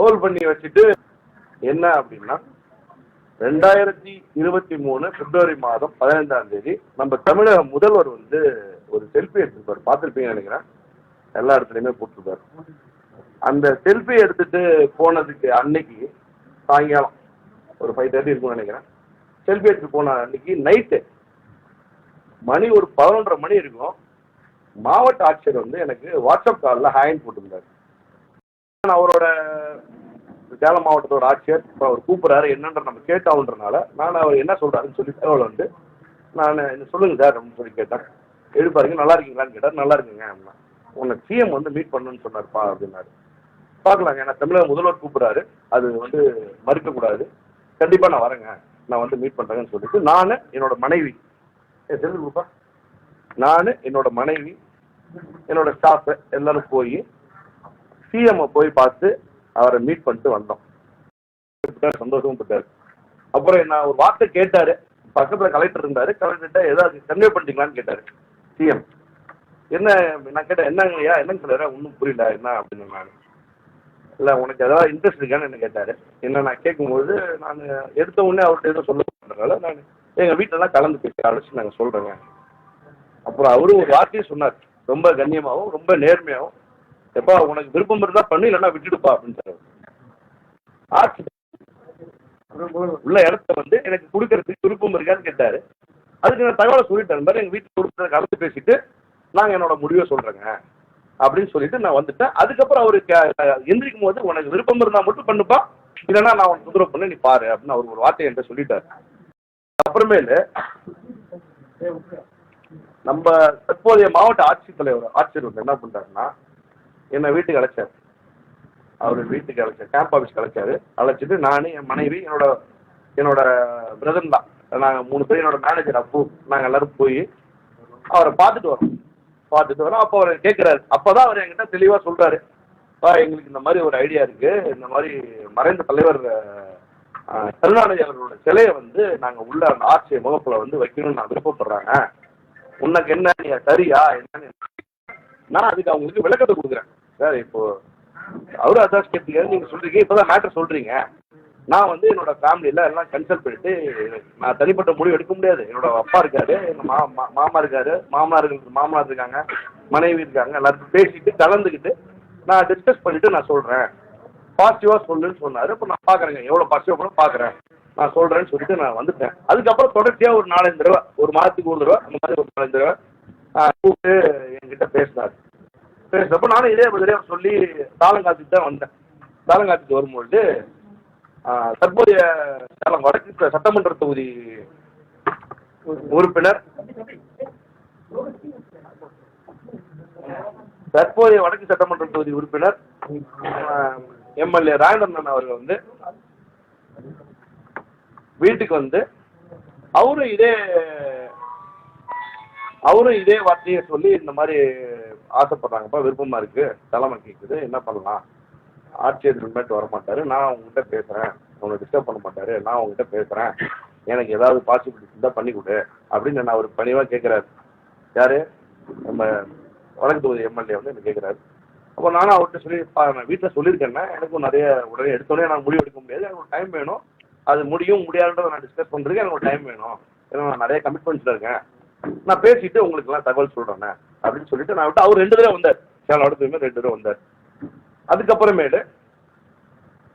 Whole பண்ணி வச்சுட்டு என்ன அப்படின்னா ரெண்டாயிரத்தி இருபத்தி மூணு பிப்ரவரி மாதம் பதினைந்தாம் தேதி நம்ம தமிழக முதல்வர் வந்து ஒரு செல்ஃபி எடுத்திருப்பார். பார்த்துருப்பீங்க நினைக்கிறேன். எல்லா இடத்துலையுமே போட்டிருப்பாரு. அந்த செல்ஃபி எடுத்துட்டு போனதுக்கு அன்னைக்கு சாயங்காலம் ஒரு ஃபைவ் தேர்ட்டி இருக்கும்னு நினைக்கிறேன். செல்ஃபி எடுத்துட்டு போன அன்னைக்கு நைட்டு மணி ஒரு பதினொன்றரை மணி இருக்கும். மாவட்ட ஆட்சியர் வந்து எனக்கு வாட்ஸ்அப் காலில் ஹேண்ட் போட்டிருந்தாரு. அவரோட சேலம் மாவட்டத்தோட ஆட்சியர் இப்போ அவர் கூப்பிட்றாரு என்னன்ற நம்ம கேட்டாவுன்றனால நான் அவர் என்ன சொல்கிறாருன்னு சொல்லி தகவல் வந்து நான் என்ன சொல்லுங்க சார் அப்படின்னு சொல்லி கேட்டேன். எழுப்பாருங்க நல்லா இருக்கீங்களான்னு கேட்டார். நல்லா இருக்குங்க அப்படின்னா உன்னை சிஎம் வந்து மீட் பண்ணணும்னு சொன்னார்ப்பா அப்படின்னாரு. பார்க்கலாங்க ஏன்னா தமிழக முதல்வர் கூப்பிட்றாரு. அது வந்து மறுக்கக்கூடாது கண்டிப்பாக நான் வரேங்க. நான் வந்து மீட் பண்ணுறேங்கன்னு சொல்லிட்டு நான் என்னோட மனைவி. ஏ செல்லு நான் என்னோட மனைவி என்னோட ஸ்டாஃப் எல்லாரும் போய் சிஎம் போய் பார்த்து அவரை மீட் பண்ணிட்டு வந்தோம். சந்தோஷமும் பட்டாரு அப்புறம் என்ன ஒரு வார்த்தை கேட்டாரு. பக்கத்துல கலெக்டர் இருந்தாரு. கலெக்டர்கிட்ட ஏதாவது கன்வே பண்ணிட்டீங்களான்னு கேட்டாரு சிஎம் என்ன நான் கேட்டேன் என்னங்கய்யா என்னங்க சொல்லுற ஒன்றும் புரியல என்ன அப்படின்னு நான் இல்லை உனக்கு ஏதாவது இன்ட்ரெஸ்ட் இருக்கான்னு என்ன கேட்டாரு. என்ன நான் கேட்கும்போது நான் எடுத்த உடனே அவர்கிட்ட எதுவும் சொல்ல பண்ணுறதுனால நான் எங்கள் வீட்டிலலாம் கலந்து பேசி அழைச்சி நாங்கள் சொல்கிறேங்க அப்புறம் அவரும் ஒரு வார்த்தையை சொன்னார். ரொம்ப கண்ணியமாகவும் ரொம்ப நேர்மையாகவும் எப்பா உனக்கு விருப்பம் இருந்தா பண்ணு இல்லைன்னா விட்டுடுப்பா அப்படின்னு சொன்னார் ஆட்சி உள்ள இடத்த வந்து எனக்கு கொடுக்கறதுக்கு விருப்பம் இருக்கான்னு கேட்டாரு. அதுக்கு நான் தகவலை சொல்லிட்டேன். மாதிரி எங்க வீட்டுக்கு கொடுத்த கலந்து பேசிட்டு நாங்க என்னோட முடிவை சொல்றேங்க அப்படின்னு சொல்லிட்டு நான் வந்துட்டேன். அதுக்கப்புறம் அவருக்கு எந்திரிக்கும் போது உனக்கு விருப்பம் இருந்தா மட்டும் பண்ணுப்பா இல்லைன்னா நான் உனக்கு தொந்தரவு பண்ண நீ பாரு அப்படின்னு அவர் ஒரு வார்த்தை என்கிட்ட சொல்லிட்டாரு. அப்புறமேலு நம்ம தற்போதைய மாவட்ட ஆட்சித்தலைவர் ஆட்சியர் வந்து என்ன பண்றாருன்னா என்னை வீட்டுக்கு அழைச்சார். அவர் வீட்டுக்கு அழைச்சார். கேம்ப் ஆஃபீஸ்க்கு அழைச்சாரு. அழைச்சிட்டு நான் என் மனைவி என்னோட என்னோட பிரதர் தான் நாங்கள் மூணு பேர் என்னோட மேனேஜர் அப்பு. நாங்கள் எல்லாரும் போய் அவரை பார்த்துட்டு வரோம். பார்த்துட்டு வரோம். அப்போ அவர் கேட்குறாரு அப்போ தான் அவர் என்கிட்ட தெளிவாக சொல்கிறாரு பா எங்களுக்கு இந்த மாதிரி ஒரு ஐடியா இருக்குது இந்த மாதிரி மறைந்த தலைவர் கருணாநிதி அவர்களோட சிலையை வந்து நாங்கள் உள்ள அந்த ஆட்சி முகப்பில் வந்து வைக்கணும்னு நான் விருப்பப்படுறாங்க உனக்கு என்ன? நீ சரியா? என்னன்னு நான் அதுக்கு அவங்களுக்கு விளக்கத்தை கொடுக்குறேன். சார் இப்போ அவரும் அதான் கேட்டுக்காரு நீங்கள் சொல்கிறீங்க இப்போ தான் மேட்ரு சொல்கிறீங்க நான் வந்து என்னோட ஃபேமிலியில் எல்லாம் கன்சல்ட் பண்ணிட்டு நான் தனிப்பட்ட முடிவு எடுக்க முடியாது. என்னோட அப்பா இருக்காரு எங்கள் மா மா- மாமா இருக்காரு மாமனார் மாமனார் இருக்காங்க மனைவி இருக்காங்க எல்லாருக்கும் பேசிட்டு கலந்துக்கிட்டு நான் டிஸ்கஸ் பண்ணிட்டு நான் சொல்கிறேன் பாசிட்டிவாக சொல்லுன்னு சொன்னார். இப்போ நான் பார்க்குறேங்க எவ்வளோ பாசிட்டிவாக கூட பார்க்குறேன் நான் சொல்கிறேன்னு சொல்லிட்டு நான் வந்துட்டேன். அதுக்கப்புறம் தொடர்ச்சியாக ஒரு நாலஞ்சு தடவை ஒரு மாதத்துக்கு ஒரு தடவை அந்த மாதிரி ஒரு நாலஞ்சு தடவை கூப்பிட்டு என்கிட்ட பேசினார். பேசுறப்ப நானும் இதே பதிலே சொல்லி தாளங்காத்துக்கு தான் வந்தேன். தாளங்காத்துக்கு வரும்பொழுது தற்போதைய சேலம் வடக்கு சட்டமன்ற தொகுதி உறுப்பினர் தற்போதைய வடக்கு சட்டமன்ற தொகுதி உறுப்பினர் எம்எல்ஏ ராயநந்தன் அவர்கள் வந்து வீட்டுக்கு வந்து அவரும் இதே அவரும் இதே வார்த்தையை சொல்லி இந்த மாதிரி ஆசைப்படுறாங்கப்பா விருப்பமா இருக்கு. தலைமை கேட்குது என்ன பண்ணலாம்? ஆட்சியர் இனிமேட்டு வர மாட்டாரு நான் உங்ககிட்ட பேசுறேன். உங்களை டிஸ்டர்ப் பண்ண மாட்டாரு. நான் உங்ககிட்ட பேசுறேன். எனக்கு ஏதாவது பாசிபிலிட்டி இருந்தால் பண்ணி கொடு அப்படின்னு நான் அவர் பணிவாக கேட்குறாரு யாரு? நம்ம வடக்கு தொகுதி எம்எல்ஏ வந்து என்ன கேட்குறாரு அப்போ நானும் அவர்கிட்ட சொல்லி பா நான் வீட்டில் சொல்லியிருக்கேன்னா எனக்கும் நிறைய உடனே எடுத்தோடனே நான் முடிவு எடுக்க முடியாது. எனக்கு ஒரு டைம் வேணும். அது முடியும் முடியாதுன்றத நான் டிஸ்கஸ் பண்ணுறதுக்கு எனக்கு ஒரு டைம் வேணும். ஏன்னா நான் நிறைய கமிட்மெண்ட்ஸில் இருக்கேன். நான் பேசிட்டு உங்களுக்குலாம் தகவல் சொல்கிறேண்ணே அப்படின்னு சொல்லிட்டு நான் விட்டு அவர் ரெண்டு தடவை வந்தார். சேலம் அடுத்ததுமே ரெண்டு தடவை வந்தார். அதுக்கப்புறமேலு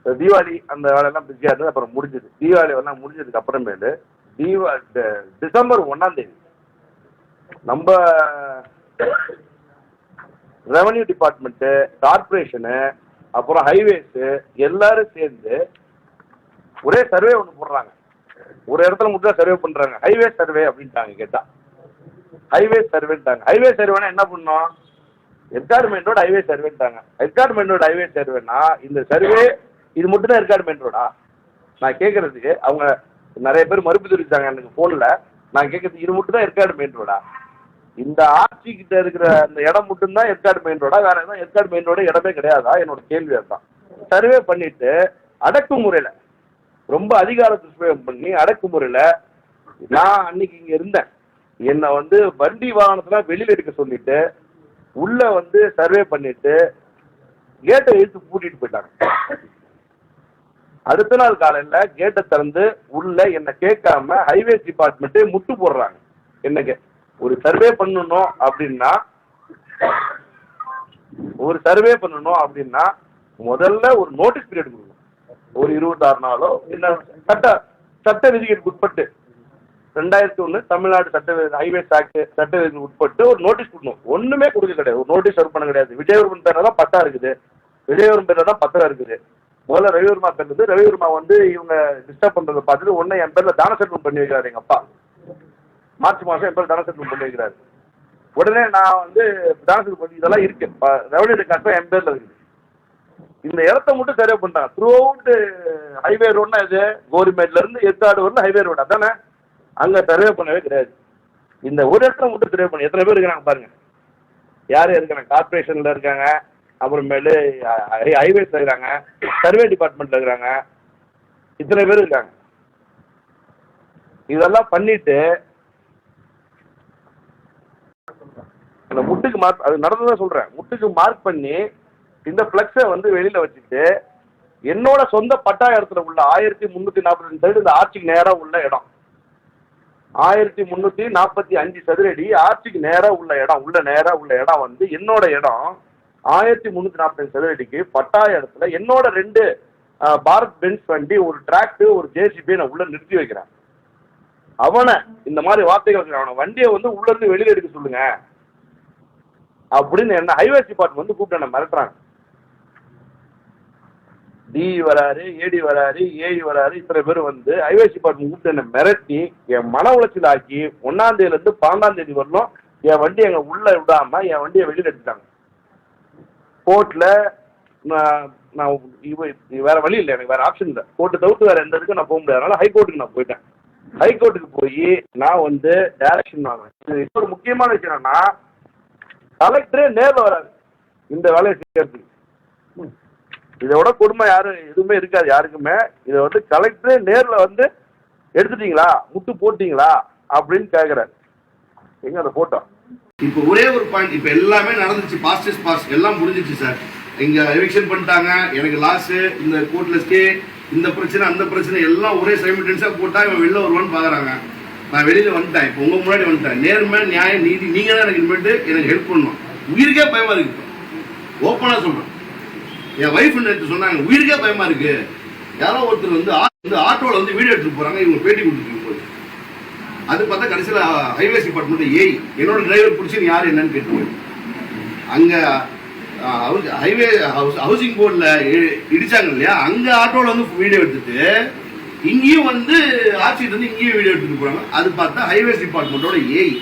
தீபாவளி அந்த வேலையெல்லாம் பிஸியாக இருந்தது அப்புறம் முடிஞ்சது. தீபாவளி எல்லாம் முடிஞ்சதுக்கு அப்புறமேலு தீபா டிசம்பர் ஒன்றாம் தேதி நம்ம ரெவன்யூ டிபார்ட்மெண்ட்டு கார்ப்பரேஷனு அப்புறம் ஹைவேஸு எல்லாரும் சேர்ந்து ஒரே சர்வே ஒன்று போடுறாங்க. ஒரு இடத்துல மட்டும் சர்வே பண்ணுறாங்க ஹைவே சர்வே அப்படின்ட்டாங்க கேட்டால் ஹைவே சர்வேன்ட்டாங்க ஹைவே சர்வேனா என்ன பண்ணோம்? எர்காடு மெயின் ரோடு ஹைவே சர்வேன்ட்டாங்க எர்காடு மெயின் ரோடு ஹைவே சர்வேனா இந்த சர்வே இது மட்டும் தான் எர்காடு மெயின் ரோடா நான் கேட்குறதுக்கு அவங்க நிறைய பேர் மறுப்பு தெரிவிச்சாங்க எனக்கு ஃபோனில் நான் கேட்குறதுக்கு இது மட்டும் தான் ஏற்காடு மெயின் ரோடா இந்த ஆட்சி கிட்ட இருக்கிற அந்த இடம் மட்டும்தான் ஏற்காடு மெயின் ரோடா வேற எதுவும் ஏற்காடு மெயின் ரோடு இடமே கிடையாதா? என்னோட கேள்வி அதுதான். சர்வே பண்ணிட்டு அடக்குமுறையில் ரொம்ப அதிகார துஷ்பிரயோகம் பண்ணி அடக்குமுறையில் நான் அன்னைக்கு இங்கே இருந்தேன். என்னை வந்து வண்டி வாகனத்தில் வெளியில் எடுக்க சொல்லிட்டு உள்ள வந்து சர்வே பண்ணிட்டு கேட்டை இழுத்து பூட்டிட்டு போயிட்டாங்க. அடுத்த நாள் காலையில கேட்டை திறந்து உள்ள என்னை கேட்காம ஹைவேஸ் டிபார்ட்மெண்ட்டே முட்டு போடுறாங்க. என்னங்க ஒரு சர்வே பண்ணணும் அப்படின்னா ஒரு சர்வே பண்ணணும் அப்படின்னா முதல்ல ஒரு நோட்டீஸ் பீரியட் கொடுக்கணும். ஒரு இருபத்தாறு நாளோ என்ன சட்ட சட்ட விதிகளுக்கு உட்பட்டு. ரெண்டாயிரத்தி ஒன்று தமிழ்நாடு சட்ட ஹைவேஸ் ஆக்ட் சட்ட உட்பட்டு ஒரு நோட்டீஸ் கொடுக்கணும். ஒண்ணுமே கொடுக்க கிடையாது. ஒரு நோட்டீஸ் சர்வ் பண்ண கிடையாது. விஜயவர்மன் பேரில் தான் பட்டா இருக்குது. விஜயவர்மன் பேரில் தான் பத்திரம் இருக்குது. முதல்ல ரவிவர்மா பேர் ரவிவர்மா வந்து இவங்க டிஸ்டர்ப் பண்றதை பார்த்துட்டு ஒன்று என் பேர்ல தான செட்டில்மெண்ட் பண்ணி வைக்கிறாரு எங்க அப்பா. மார்ச் மாதம் என் பேர் தான செட்டில்மெண்ட் பண்ணி வைக்கிறாரு. உடனே நான் வந்து தான செட்டில்மெண்ட் இதெல்லாம் இருக்கு. ரெவன்யூ ரெக்கார்ட்ஸ் என் பேர்ல இருக்குது இந்த இடத்த மட்டும் சரியா பண்ணிட்டாங்க. த்ரூ அவுட் ஹைவே ரோடுனா இது கோரிமேட்ல இருந்து எத்தாடு வரல ஹைவே ரோடு அதானே? அங்க சர்வே பண்ணவே கிடையாது. இந்த ஒரு இடத்துல மட்டும் சர்வே பண்ணி எத்தனை பேர் இருக்காங்க பாருங்க. யார் இருக்கிறாங்க கார்பரேஷன்ல இருக்காங்க அப்புறமேலு ஹைவேஸ் இருக்கிறாங்க சர்வே டிபார்ட்மெண்ட்ல இருக்கிறாங்க இத்தனை பேர் இருக்காங்க. இதெல்லாம் பண்ணிட்டு அந்த முட்டுக்கு மார்க் அது நடந்ததான் சொல்றேன். முட்டுக்கு மார்க் பண்ணி இந்த பிளக்ஸை வந்து வெளியில வச்சுட்டு என்னோட சொந்த பட்டா இடத்துல உள்ள ஆயிரத்தி முந்நூற்றி நாற்பத்தி ரெண்டு சைடு இந்த ஆட்சிக்கு நேராக உள்ள இடம். ஆயிரத்தி முந்நூற்றி நாற்பத்தி அஞ்சு சதுரடி ஆர்ச்சிக்கு நேராக உள்ள இடம் உள்ள நேராக உள்ள இடம் வந்து என்னோட இடம். ஆயிரத்தி முந்நூற்றி நாற்பத்தஞ்சு சதுரடிக்கு பட்டா இடத்துல என்னோட ரெண்டு பாரத் பென்ஸ் வண்டி ஒரு டிராக்டர் ஒரு ஜேசிபி நான் உள்ள நிறுத்தி வைக்கிறேன். அவனை இந்த மாதிரி வார்த்தைகள் வச்சுருக்கான். அவனை வண்டியை வந்து உள்ள இருந்து வெளியில எடுக்க சொல்லுங்க. அப்படின்னு என்ன ஹைவேஸ் டிபார்ட்மெண்ட் வந்து கூப்பிட்டு என்ன மிரட்டுறாங்க. டிஇ வராரு ஏடி வராரு ஏஇ வராரு இத்தனை பேர் வந்து ஹைவேஸ் டிபார்ட்மெண்ட் கூப்பிட்டு என்ன மிரட்டி என் மன உளைச்சல் ஆக்கி ஒன்னாம் தேதியில இருந்து பன்னெண்டாம் தேதி வரலும் என் வண்டி எங்க உள்ள விடாம என் வண்டியை வெளியில எடுத்துட்டாங்க. கோர்ட்ல நான் நான் வேற வழி இல்லை எனக்கு வேற ஆப்ஷன் இல்லை. கோர்ட்டு தவிர்த்து வேற எந்த இதுக்கும் நான் போக முடியாது. அதனால ஹைகோர்ட்டுக்கு நான் போயிட்டேன். ஹைகோர்ட்டுக்கு போய் நான் வந்து டைரக்ஷன் வாங்குறேன் இது இன்னொரு முக்கியமான விஷயம் என்னன்னா கலெக்டரே நேரில் வராது இந்த வேலையை செய்யறதுக்கு. இதோட கொடுமை யாரும் எதுவுமே இருக்காது யாருக்குமே. இதை வந்து கலெக்டரே நேரில் வந்து எடுத்துட்டீங்களா? முட்டு போட்டீங்களா? அப்படின்னு கேட்குறாரு எங்க அந்த போட்டோ இப்போ ஒரே ஒரு பாயிண்ட் இப்போ எல்லாமே நடந்துச்சு. பாஸ்டஸ் பாஸ் எல்லாம் முடிஞ்சிச்சு சார் இங்க எவிக்ஷன் பண்ணிட்டாங்க. எனக்கு லாஸ் இந்த கோர்ட்ல ஸ்டே இந்த பிரச்சனை அந்த பிரச்சனை எல்லாம் ஒரே சைமில்டன்ஸா போட்டா இவன் வெளில வருவான்னு பாக்குறாங்க. நான் வெளியில வந்துட்டேன். இப்போ உங்க முன்னாடி வந்துட்டேன். நேர்மை நியாயம் நீதி நீங்க தான் எனக்கு இனிமேட்டு எனக்கு ஹெல்ப் பண்ணணும். உயிருக்கே பயமா இருக்கு ஓப்பனா சொல்றேன். என் ஒய்ஃப் நேற்று சொன்னாங்க? உயிருக்கே பயமா இருக்கு. யாரோ ஒருத்தர் வந்து ஆ- வந்து ஆட்டோவில் வந்து வீடியோ எடுத்துட்டு போறாங்க இவங்க பேட்டி கொடுத்துட்டு போய். அது பார்த்தா கடைசியில் ஹைவேஸ் டிபார்ட்மெண்ட் ஏய் என்னோட டிரைவர் பிடிச்சி யார் என்னன்னு கேட்டு அங்கே ஹைவே ஹவுசிங் போர்டில் இடிச்சாங்க இல்லையா? அங்கே ஆட்டோவில் வந்து வீடியோ எடுத்துட்டு இங்கேயும் வந்து ஆட்சிட்டு வந்து இங்கேயும் வீடியோ எடுத்துட்டு போகிறாங்க அது பார்த்தா ஹைவேஸ் டிபார்ட்மெண்ட்டோட ஏய்